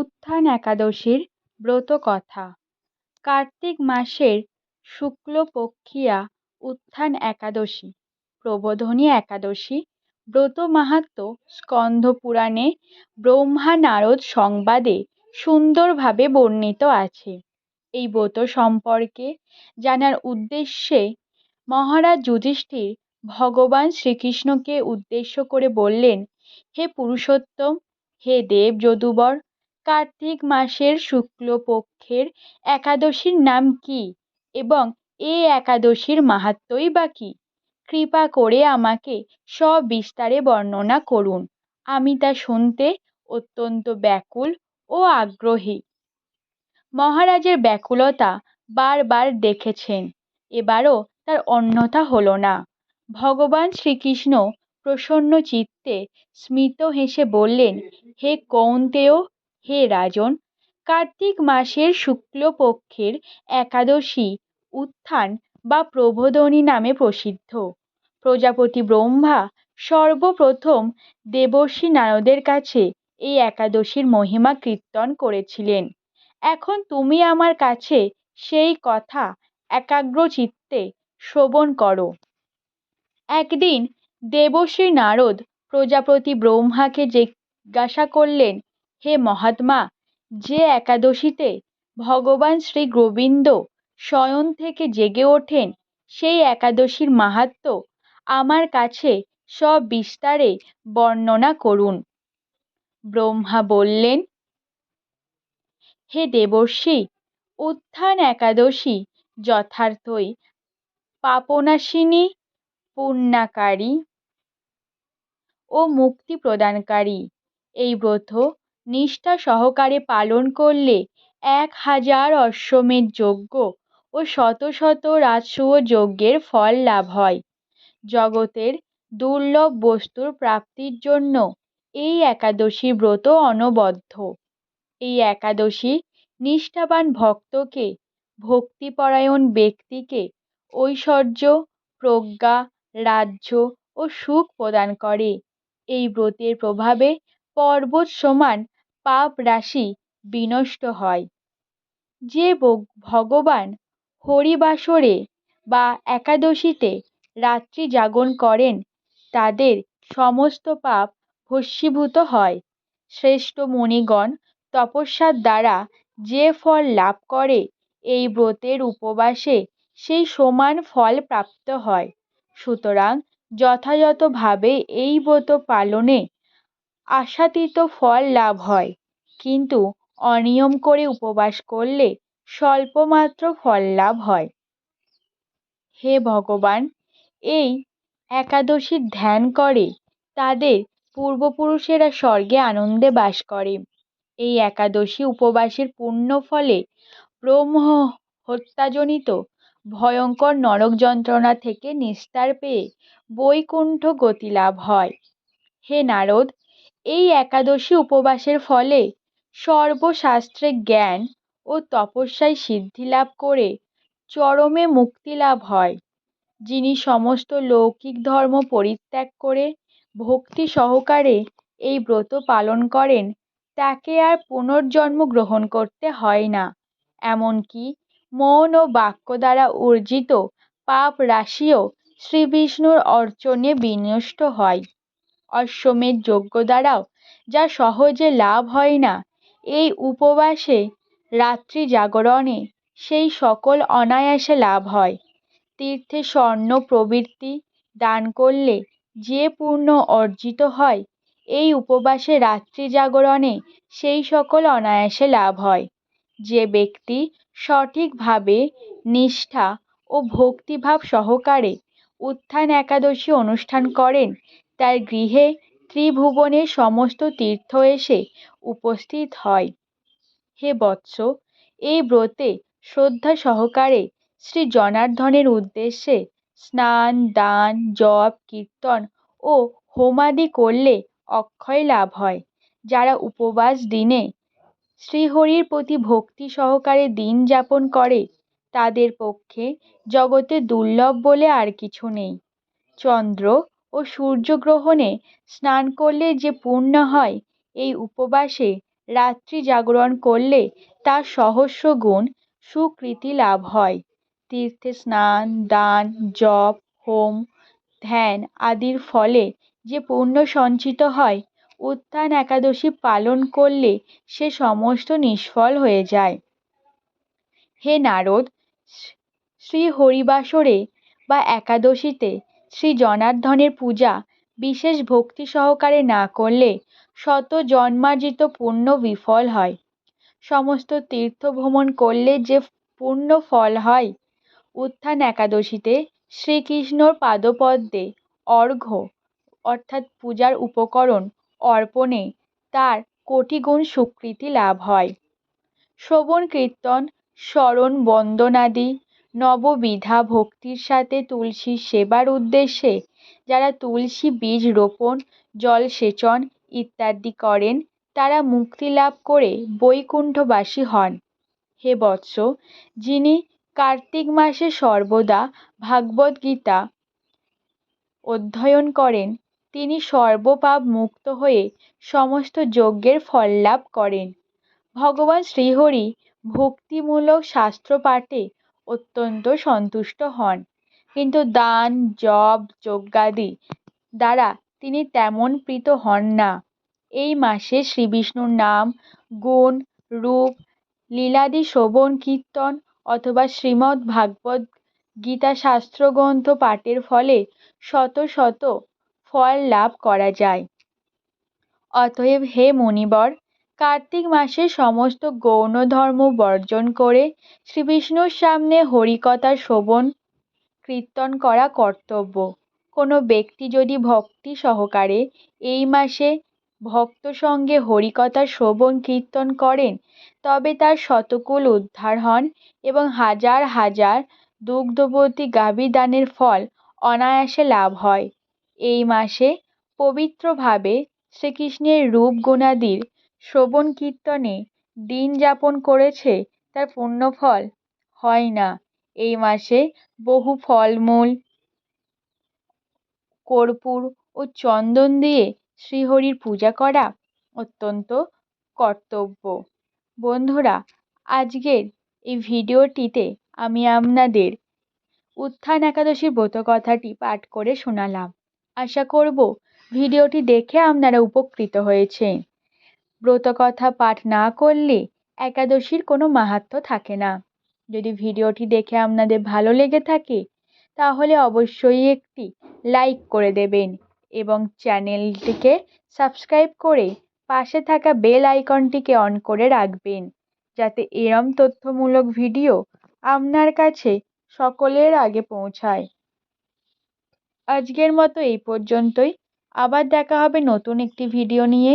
উত্থান একাদশীর ব্রতকথা কার্তিক মাসের শুক্লপক্ষিয়া উত্থান একাদশী, প্রবোধনী একাদশী, ব্রত মাহাত্ম্য স্কন্ধ পুরাণে ব্রহ্মা নারদ সংবাদে সুন্দরভাবে বর্ণিত আছে। এই ব্রত সম্পর্কে জানার উদ্দেশ্যে মহারাজ যুধিষ্ঠির ভগবান শ্রীকৃষ্ণকে উদ্দেশ্য করে বললেন, হে পুরুষোত্তম, হে দেব যদুবর কার্তিক মাসের শুক্লপক্ষের একাদশীর নাম কি এবং এই একাদশীর মাহাত্ম্যই বা কী? কৃপা করে আমাকে সবিস্তারে বর্ণনা করুন। আমি তা শুনতে অত্যন্ত ব্যাকুল ও আগ্রহী। মহারাজের ব্যাকুলতা বারবার দেখেছেন, এবারও তার অন্যথা হলো না। ভগবান শ্রীকৃষ্ণ প্রসন্ন চিত্তে স্মিত হেসে বললেন, হে কৌন্তেয় হে রাজন, কার্তিক মাসের শুক্লপক্ষের একাদশী উত্থান বা প্রবোধনী নামে প্রসিদ্ধ। প্রজাপতি ব্রহ্মা সর্বপ্রথম দেবর্ষি নারদের কাছে এই একাদশীর মহিমা কীর্তন করেছিলেন। এখন তুমি আমার কাছে সেই কথা একাগ্র চিত্তে শ্রবণ করো। একদিন দেবশ্রী নারদ প্রজাপতি ব্রহ্মাকে জিজ্ঞাসা করলেন হে মহাত্মা, যে একাদশীতে ভগবান শ্রী গোবিন্দ শয়ন থেকে জেগে ওঠেন, সেই একাদশীর মাহাত্ম্য আমার কাছে সবিস্তারে বর্ণনা করুন। ব্রহ্মা বললেন, হে দেবর্ষি, উত্থান একাদশী যথার্থই পাপনাশিনী, পুণ্যাকারী ও মুক্তি প্রদানকারী। এই ব্রত নিষ্ঠা সহকারে পালন করলে এক হাজার অশ্বমেধ যজ্ঞ ও শত শত রাজসূয় যজ্ঞের ফল লাভ হয়। জগতের দুর্লভ বস্তুর প্রাপ্তির জন্য এই একাদশী ব্রত অনবদ্য। এই একাদশী নিষ্ঠাবান ভক্তকে, ভক্তিপরায়ণ ব্যক্তিকে ঐশ্বর্য, প্রজ্ঞা, রাজ্য ও সুখ প্রদান করে। এই ব্রতের প্রভাবে পর্বত সমান পাপ রাশি বিনষ্ট হয়। যে ভগবান হরিবাসরে বা একাদশীতে রাত্রি জাগরণ করেন, তাদের সমস্ত পাপ ভস্মীভূত হয়। শ্রেষ্ঠ মুনিগণ তপস্যার দ্বারা যে ফল লাভ করে, এই ব্রতের উপবাসে সেই সমান ফল প্রাপ্ত হয়। সুতরাং যথাযথভাবে এই ব্রত পালনে আশাতীত ফল লাভ হয়। কিন্তু অনিয়ম করে উপবাস করলে স্বল্পমাত্র ফল লাভ হয়। হে ভগবান, এই একাদশীর ধ্যান করে তাদের পূর্বপুরুষেরা স্বর্গে আনন্দে বাস করে। এই একাদশী উপবাসের পুণ্য ফলে ব্রহ্ম হত্যাজনিত ভয়ঙ্কর নরক যন্ত্রণা থেকে নিস্তার পেয়ে বৈকুণ্ঠ গতি লাভ হয়। হে নারদ এই একাদশী উপবাসের ফলে সর্বশাস্ত্রে জ্ঞান ও তপস্যায় সিদ্ধি লাভ করে চরমে মুক্তি লাভ হয়। যিনি সমস্ত লৌকিক ধর্ম পরিত্যাগ করে ভক্তি সহকারে এই ব্রত পালন করেন, তাকে আর পুনর্জন্ম গ্রহণ করতে হয় না। এমনকি মন ও বাক্য দ্বারা অর্জিত পাপ রাশিও শ্রীবিষ্ণুর অর্চনে বিনষ্ট হয়। অশ্বমেধ যজ্ঞ দ্বারাও, যা সহজে লাভ হয় না, এই উপবাসে রাত্রি জাগরণে সেই সকল অনায়াসে লাভ হয়। তীর্থে স্বর্ণ প্রবৃত্তি দান করলে যে পুণ্য অর্জিত হয়, এই উপবাসে রাত্রি জাগরণে সেই সকল অনায়াসে লাভ হয়। যে ব্যক্তি সঠিকভাবে নিষ্ঠা ও ভক্তিভাব সহকারে উত্থান একাদশী অনুষ্ঠান করেন। তার গৃহে ত্রিভুবনের সমস্ত তীর্থ এসে উপস্থিত হয়। হে বৎস, এই ব্রতে শ্রদ্ধা সহকারে শ্রী জনার্দনের উদ্দেশ্যে স্নান, দান, জপ, কীর্তন ও হোমাদি করলে অক্ষয় লাভ হয়। যারা উপবাস দিনে শ্রীহরির প্রতি ভক্তি সহকারে দিন যাপন করে তাদের পক্ষে জগতে দুর্লভ বলে আর কিছু নেই। চন্দ্র ও সূর্যগ্রহণে স্নান করলে যে পুণ্য হয়, এই উপবাসে রাত্রি জাগরণ করলে তার সহস্র গুণ সুকৃতি লাভ হয়। তীর্থে স্নান, দান, জপ, হোম, ধ্যান আদির ফলে যে পুণ্য সঞ্চিত হয়, উত্থান একাদশী পালন করলে সে সমস্ত নিষ্ফল হয়ে যায়। হে নারদ শ্রী হরিবাসরে বা একাদশীতে শ্রী জনার্দনের পূজা বিশেষ ভক্তি সহকারে না করলে শত জন্মার্জিত পুণ্য বিফল হয়। সমস্ত তীর্থ ভ্রমণ করলে যে পূর্ণ ফল হয়, উত্থান একাদশীতে শ্রীকৃষ্ণর পাদপদ্মে অর্ঘ্য, অর্থাৎ পূজার উপকরণ অর্পণে তার কোটি গুণ সুকৃতি লাভ হয়। শ্রবণ কীর্তন, স্মরণ বন্দনাদি নববিধা ভক্তির সাথে তুলসীর সেবার উদ্দেশ্যে যারা তুলসী বীজ রোপণ, জল সেচন ইত্যাদি করেন, তারা মুক্তি লাভ করে বৈকুণ্ঠবাসী হন। হে বৎস, যিনি কার্তিক মাসে সর্বদা ভাগবত গীতা অধ্যয়ন করেন, তিনি সর্বপাপ মুক্ত হয়ে সমস্ত যজ্ঞের ফল লাভ করেন। ভগবান শ্রীহরি ভক্তিমূলক শাস্ত্র পাঠে অত্যন্ত সন্তুষ্ট হন। কিন্তু দান, জপ, যজ্ঞাদি দ্বারা তিনি তেমন প্রীত হন না। এই মাসে শ্রী বিষ্ণুর নাম গুণ, রূপ, লীলাদি শ্রবণ, কীর্তন অথবা শ্রীমদ্ ভাগবত গীতা শাস্ত্রগ্রন্থ পাঠের ফলে শত শত ফল লাভ করা যায়। অতএব হে মুনিবর কার্তিক মাসে সমস্ত গৌণ ধর্ম বর্জন করে শ্রী বিষ্ণুর সামনে হরিকথা শ্রবণ, কীর্তন করা কর্তব্য। কোনো ব্যক্তি যদি ভক্তি সহকারে এই মাসে ভক্ত সঙ্গে হরিকথা শ্রবণ, কীর্তন করেন, তবে তার শতকুল উদ্ধার হন এবং হাজার হাজার দুগ্ধবতী গাভী দানের ফল অনায়াসে লাভ হয়। এই মাসে পবিত্রভাবে শ্রীকৃষ্ণের রূপ গুণাদির শ্রবণ কীর্তনে দিন যাপন করেছে, তার পুণ্যফল হয় না। এই মাসে বহু ফলমূল, কর্পূর ও চন্দন দিয়ে শ্রীহরির পূজা করা অত্যন্ত কর্তব্য। বন্ধুরা, আজকের এই ভিডিওটিতে আমি আপনাদের উত্থান একাদশীর ব্রতকথাটি পাঠ করে শোনালাম। আশা করব ভিডিওটি দেখে আপনারা উপকৃত হয়েছেন। ব্রতকথা পাঠ না করলে একাদশীর কোনো মাহাত্ম্য থাকে না। যদি ভিডিওটি দেখে আপনাদের ভালো লেগে থাকে, তাহলে অবশ্যই একটি লাইক করে দেবেন এবং চ্যানেলটিকে সাবস্ক্রাইব করে পাশে থাকা বেল আইকনটিকে অন করে রাখবেন, যাতে এরম তথ্যমূলক ভিডিও আপনার কাছে সকলের আগে পৌঁছায়। আজকের মতো এই পর্যন্তই। আবার দেখা হবে নতুন একটি ভিডিও নিয়ে।